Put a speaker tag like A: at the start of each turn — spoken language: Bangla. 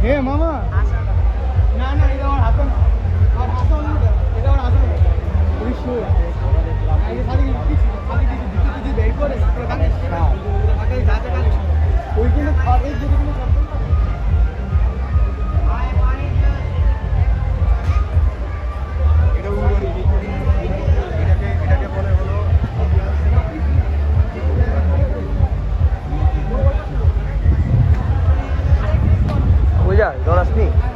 A: হে মামা না না এটা আমার হাতে আর হাতে এটা আমার হাতে ওইগুলো 配。